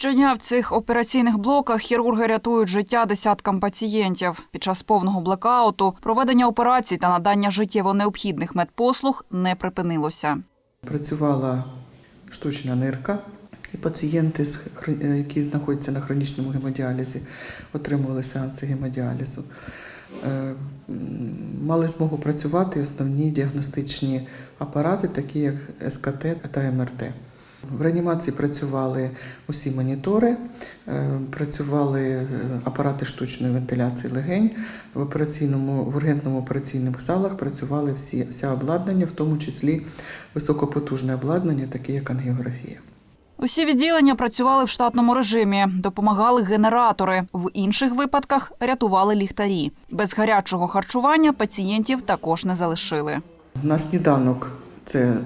Щодня в цих операційних блоках хірурги рятують життя десяткам пацієнтів. Під час повного блекауту проведення операцій та надання життєво необхідних медпослуг не припинилося. Працювала штучна нирка, і пацієнти, е, які знаходяться на хронічному гемодіалізі, отримували сеанси гемодіалізу. Е, Мали змогу працювати основні діагностичні апарати, такі як СКТ та МРТ. В реанімації працювали усі монітори, е, працювали е, апарати штучної вентиляції легень. В операційному в ургентному операційних залах працювали всі вся обладнання, в тому числі високопотужне обладнання, таке як ангіографія. Усі відділення працювали в штатному режимі, допомагали генератори. В інших випадках рятували ліхтарі. Без гарячого харчування пацієнтів також не залишили. На сніданок це е,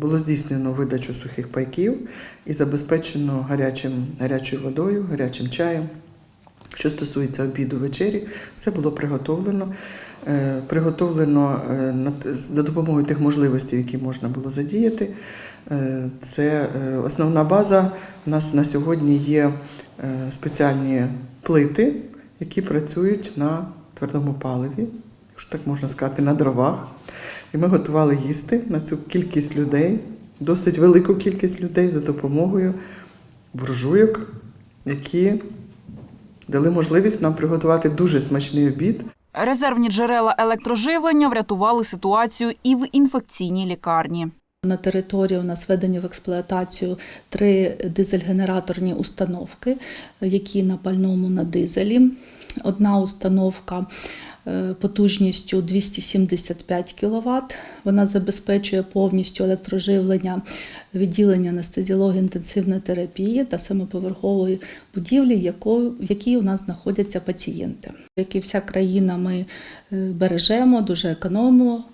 було здійснено видачу сухих пайків і забезпечено гарячим, гарячою водою, гарячим чаєм. Що стосується обіду вечері, все було приготовлено. Е, Приготовлено е, за допомогою тих можливостей, які можна було задіяти. Це основна база. У нас на сьогодні є спеціальні плити, які працюють на твердому паливі, якщо так можна сказати, на дровах. І ми готували їсти на цю кількість людей, досить велику кількість людей за допомогою буржуйок, які дали можливість нам приготувати дуже смачний обід. Резервні джерела електроживлення врятували ситуацію і в інфекційній лікарні. На території у нас введені в експлуатацію три дизель-генераторні установки, які на пальному на дизелі. Одна установка е, потужністю 275 кВт. Вона забезпечує повністю електроживлення відділення анестезіології інтенсивної терапії та самоповерхової будівлі, в якій у нас знаходяться пацієнти. Як і вся країна, ми е, бережемо, дуже економимо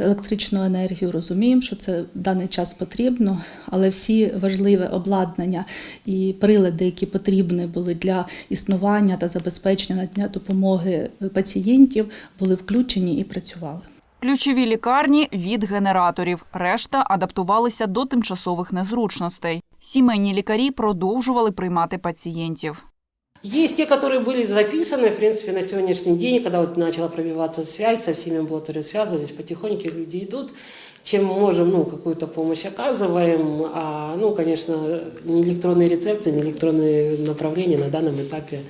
електричну енергію, розуміємо, що це в даний час потрібно, але всі важливі обладнання і прилади, які потрібні були для існування та забезпечення надання допомоги пацієнтів, були включені і працювали. Ключові лікарні від генераторів. Решта адаптувалися до тимчасових незручностей. Сімейні лікарі продовжували приймати пацієнтів. Есть те, которые были записаны, в принципе, на сегодняшний день, когда вот начала пробиваться связь, со всеми амбулаториями связывались, потихоньку люди идут, чем можем, ну, какую-то помощь оказываем, а, ну, конечно, ни электронные рецепты, ни электронные направления на данном этапе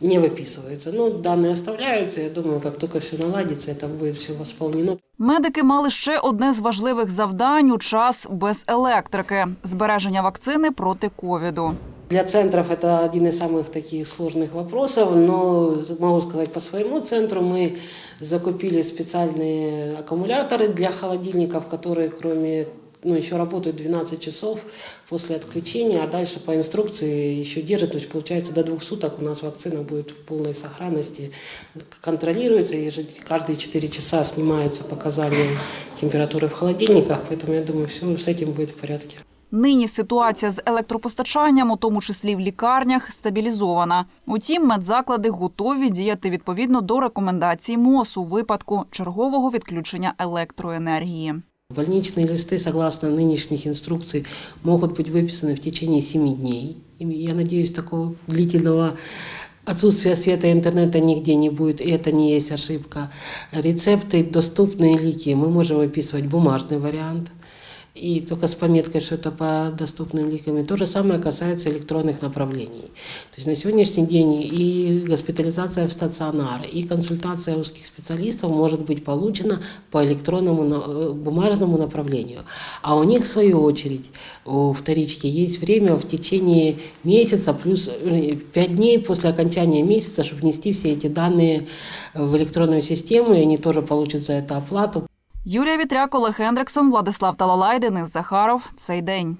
не выписываются. Ну, данные оставляются, я думаю, как только все наладится, это будет все восполнено. Медики мали ще одне з важливих завдань у час без електрики збереження вакцини проти ковіду. Для центров это один из самых таких сложных вопросов, но могу сказать по своему центру мы закупили специальные аккумуляторы для холодильников, которые кроме ну, еще работают 12 часов после отключения, а дальше по инструкции еще держат, то есть получается до двух суток у нас вакцина будет в полной сохранности, контролируется, и каждые 4 часа снимаются показания температуры в холодильниках, поэтому я думаю, все с этим будет в порядке. Нині ситуація з електропостачанням, у тому числі в лікарнях, стабілізована. Утім, медзаклади готові діяти відповідно до рекомендацій МОЗ у випадку чергового відключення електроенергії. Больничные листы, согласно нынешних инструкций, могут быть выписаны в течение 7 дней. И я надеюсь, такого длительного отсутствия света и интернета нигде не будет, и это не есть ошибка. Рецепты, доступные лики, мы можем выписывать бумажный вариант, и только с пометкой, что это по доступным ликам. И то же самое касается электронных направлений. То есть на сегодняшний день и госпитализация в стационар, и консультация узких специалистов может быть получена по электронному э, бумажному направлению. А у них, в свою очередь, у вторички есть время в течение месяца плюс 5 дней после окончания месяца, чтобы внести все эти данные в электронную систему, и они тоже получат за это оплату. Юлія Вітряк, Олег Хендриксон, Владислав Талалай, Денис Захаров. Цей день.